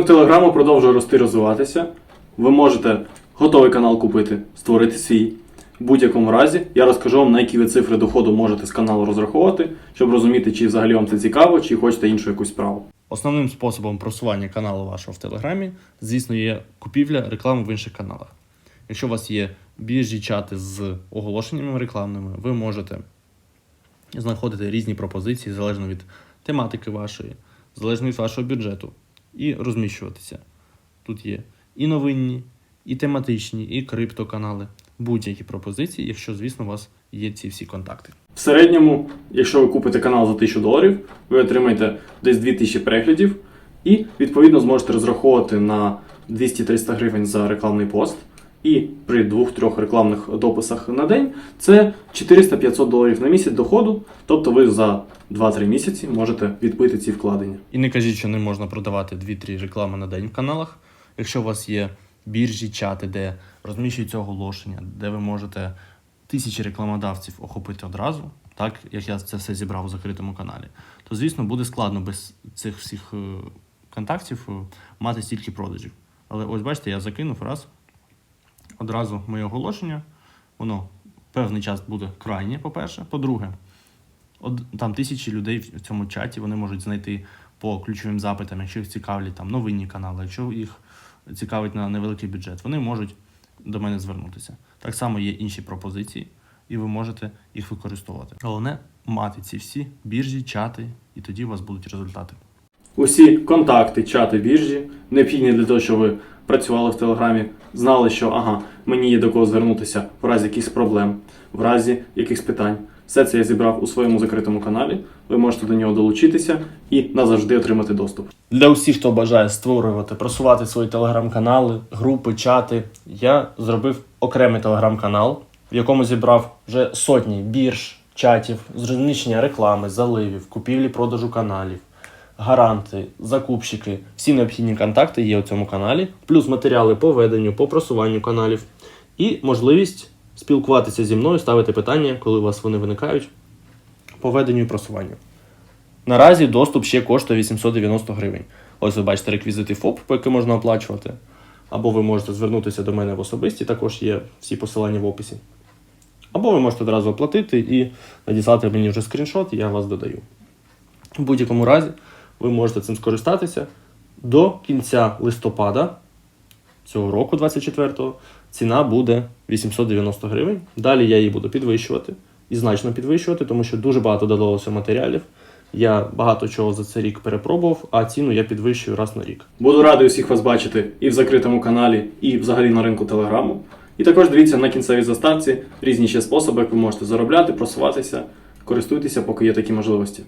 Телеграму продовжує рости розвиватися. Ви можете готовий канал купити, створити свій. В будь-якому разі я розкажу вам, на які ви цифри доходу можете з каналу розраховувати, щоб розуміти, чи взагалі вам це цікаво, чи хочете іншу якусь справу. Основним способом просування каналу вашого в Телеграмі, звісно, є купівля реклами в інших каналах. Якщо у вас є біржі чати з оголошеннями рекламними, ви можете знаходити різні пропозиції залежно від тематики вашої, залежно від вашого бюджету, і розміщуватися. Тут є і новинні, і тематичні, і криптоканали, будь-які пропозиції, якщо, звісно, у вас є ці всі контакти. В середньому, якщо ви купите канал за 1000 доларів, ви отримаєте десь 2000 переглядів і відповідно зможете розраховувати на 200-300 гривень за рекламний пост. І при двох-трьох рекламних дописах на день це 400-500 доларів на місяць доходу. Тобто ви за 2-3 місяці можете відбити ці вкладення. І не кажіть, що не можна продавати 2-3 реклами на день в каналах. Якщо у вас є біржі, чати, де розміщуються оголошення, де ви можете тисячі рекламодавців охопити одразу, так як я це все зібрав у закритому каналі, то звісно буде складно без цих всіх е, контактів е, мати стільки продажів. Але ось бачите, я закинув раз одразу моє оголошення. Воно певний час буде крайнє, по-перше. По-друге, Од, там тисячі людей в цьому чаті вони можуть знайти по ключовим запитам, якщо їх цікавлять там новинні канали, якщо їх цікавить на невеликий бюджет, вони можуть до мене звернутися. Так само є інші пропозиції, і ви можете їх використовувати. Головне мати ці всі біржі, чати, і тоді у вас будуть результати. Усі контакти, чати біржі необхідні для того, щоб ви працювали в Телеграмі, знали, що ага, мені є до кого звернутися в разі якихось проблем, в разі якихось питань. Все це я зібрав у своєму закритому каналі. Ви можете до нього долучитися і назавжди отримати доступ. Для усіх, хто бажає створювати, просувати свої телеграм-канали, групи, чати, я зробив окремий телеграм-канал, в якому зібрав вже сотні бірж, чатів, розміщення реклами, заливів, купівлі продажу каналів, гаранти, закупщики. Всі необхідні контакти є у цьому каналі, плюс матеріали по веденню, по просуванню каналів і можливість спілкуватися зі мною, ставити питання, коли у вас вони виникають, по веденню і просуванню. Наразі доступ ще коштує 890 гривень. Ось ви бачите реквізити ФОП, по яким можна оплачувати. Або ви можете звернутися до мене в особисті, також є всі посилання в описі. Або ви можете одразу оплатити і надіслати мені вже скріншот, і я вас додаю. В будь-якому разі ви можете цим скористатися до кінця листопада цього року, 24-го, ціна буде 890 гривень. Далі я її буду підвищувати і значно підвищувати, тому що дуже багато додалося матеріалів. Я багато чого за цей рік перепробував, а ціну я підвищую раз на рік. Буду радий усіх вас бачити і в закритому каналі, і взагалі на ринку Телеграму. І також дивіться на кінцевій заставці різні ще способи, як ви можете заробляти, просуватися, користуйтеся, поки є такі можливості.